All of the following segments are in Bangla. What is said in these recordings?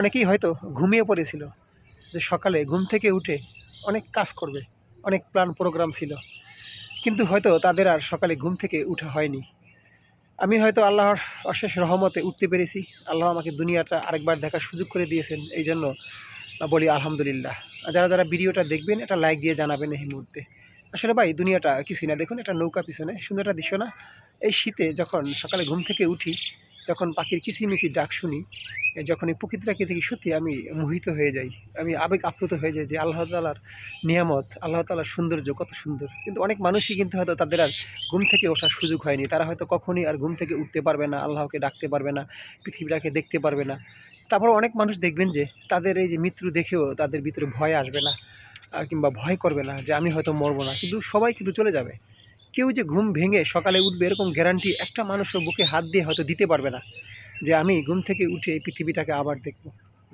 অনেকেই হয়তো ঘুমিয়ে পড়েছিল যে সকালে ঘুম থেকে উঠে অনেক কাজ করবে, অনেক প্ল্যান প্রোগ্রাম ছিল। কিন্তু হয়তো তাদের আর সকালে ঘুম থেকে উঠা হয়নি। আমি হয়তো আল্লাহর অশেষ রহমতে উঠতে পেরেছি। আল্লাহ আমাকে দুনিয়াটা আরেকবার দেখার সুযোগ করে দিয়েছেন, এই জন্য বলি আলহামদুলিল্লাহ। যারা যারা ভিডিওটা দেখবেন এটা লাইক দিয়ে জানাবেন এই মুহূর্তে। আসলে ভাই, দুনিয়াটা কিছুই না। দেখুন এটা নৌকা পিছনে, সুন্দর একটা দৃশ্য না? এই শীতে যখন সকালে ঘুম থেকে উঠি যখন পাখির কিচিমিচি ডাক শুনি যখন এই প্রকৃতিটাকে দেখি সত্যি আমি মোহিত হয়ে যাই। আমি আবেগ আপ্লুত হয়ে যাই যে আল্লাহ তালার নিয়ামত, আল্লাহ তালার সৌন্দর্য কত সুন্দর। কিন্তু অনেক মানুষই কিন্তু হয়তো তাদের আর ঘুম থেকে ওঠার সুযোগ হয়নি। তারা হয়তো কখনই আর ঘুম থেকে উঠতে পারবে না, আল্লাহকে ডাকতে পারবে না, পৃথিবীটাকে দেখতে পারবে না। তারপর অনেক মানুষ দেখবেন যে তাদের এই যে মৃত্যু দেখেও তাদের ভিতরে ভয় আসবে না কিংবা ভয় করবে না যে আমি হয়তো মরবো না। কিন্তু সবাই কিন্তু চলে যাবে। কেউ যে ঘুম ভেঙে সকালে উঠবে এরকম গ্যারান্টি একটা মানুষের বুকে হাত দিয়ে হয়তো দিতে পারবে না যে আমি ঘুম থেকে উঠে এই পৃথিবীটাকে আবার দেখব।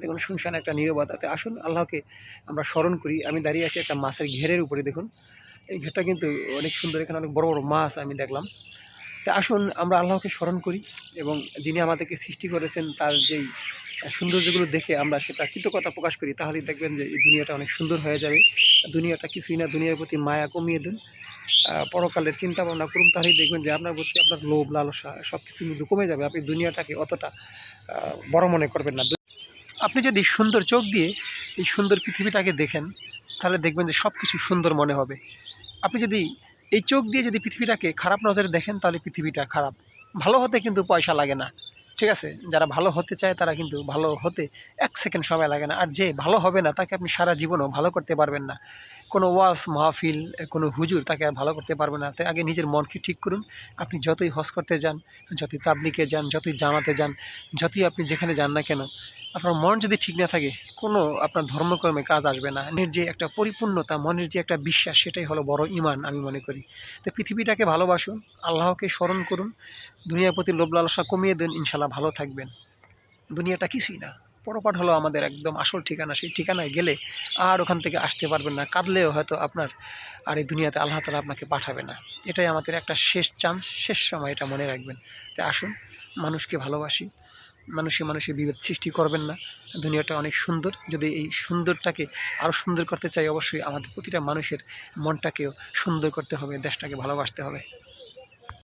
দেখুন শুনশান একটা নীরবতাতে। আসুন, আল্লাহকে আমরা স্মরণ করি। আমি দাঁড়িয়ে আছি একটা মাছের ঘেরের উপরে, দেখুন। এই ঘেরটা কিন্তু অনেক সুন্দর, এখানে অনেক বড় বড় মাছ আমি দেখলাম। তা আসুন, আমরা আল্লাহকে স্মরণ করি এবং যিনি আমাদেরকে সৃষ্টি করেছেন, তার যেই সৌন্দর্যগুলো দেখে আমরা সেটা কৃতজ্ঞতা প্রকাশ করি, তাহলেই দেখবেন যে এই দুনিয়াটা অনেক সুন্দর হয়ে যাবে। দুনিয়াটা কিছুই না, দুনিয়ার প্রতি মায়া কমিয়ে দিন। পরকালের চিন্তা ভাবনা করুন, তাহলেই দেখবেন যে আপনার প্রতি আপনার লোভ, লালসা সব কিছু কিন্তু কমে যাবে। আপনি দুনিয়াটাকে অতটা বড় মনে করবেন না। আপনি যদি সুন্দর চোখ দিয়ে এই সুন্দর পৃথিবীটাকে দেখেন, তাহলে দেখবেন যে সব কিছু সুন্দর মনে হবে। আপনি যদি এই চোখ দিয়ে যদি পৃথিবীটাকে খারাপ নজরে দেখেন, তাহলে পৃথিবীটা খারাপ। ভালো হতে কিন্তু পয়সা লাগে না। ঠিক আছে? যারা ভালো হতে চায় তারা কিন্তু ভালো হতে এক সেকেন্ড সময় লাগে না। আর যে ভালো হবে না, তাকে আপনি সারা জীবনও ভালো করতে পারবেন না। কোনো ওয়াজ, মাহফিল কোনো হুজুর তাকে আর ভালো করতে পারবে না। তাই আগে নিজের মনকে ঠিক করুন। আপনি যতই হজ করতে যান, যতই তাবলিকে যান, যতই জামাতে যান, যতই আপনি যেখানে যান না কেন, আপনার মন যদি ঠিক না থাকে, কোনো আপনার ধর্মকর্মে কাজ আসবে না। মনের যে একটা পরিপূর্ণতা, মনের যে একটা বিশ্বাস, সেটাই হলো বড় ইমান আমি মনে করি। তো পৃথিবীটাকে ভালোবাসুন, আল্লাহকে স্মরণ করুন, দুনিয়ার প্রতি লোভ লালসা কমিয়ে দেন ইনশাল্লাহ ভালো থাকবেন। দুনিয়াটা কিছুই না। পরপাট হলো আমাদের একদম আসল ঠিকানা, সেই ঠিকানায় গেলে আর ওখান থেকে আসতে পারবেন না, কাঁদলেও হয়তো আপনার আর এই দুনিয়াতে আল্লাহ তালা আপনাকে পাঠাবে না। এটাই আমাদের একটা শেষ চান্স, শেষ সময় এটা মনে রাখবেন। তাই আসুন, মানুষকে ভালোবাসি, মানুষে মানুষে বিভেদ সৃষ্টি করবেন না। দুনিয়াটা অনেক সুন্দর, যদি এই সুন্দরটাকে আরও সুন্দর করতে চাই অবশ্যই আমাদের প্রতিটা মানুষের মনটাকেও সুন্দর করতে হবে, দেশটাকে ভালোবাসতে হবে।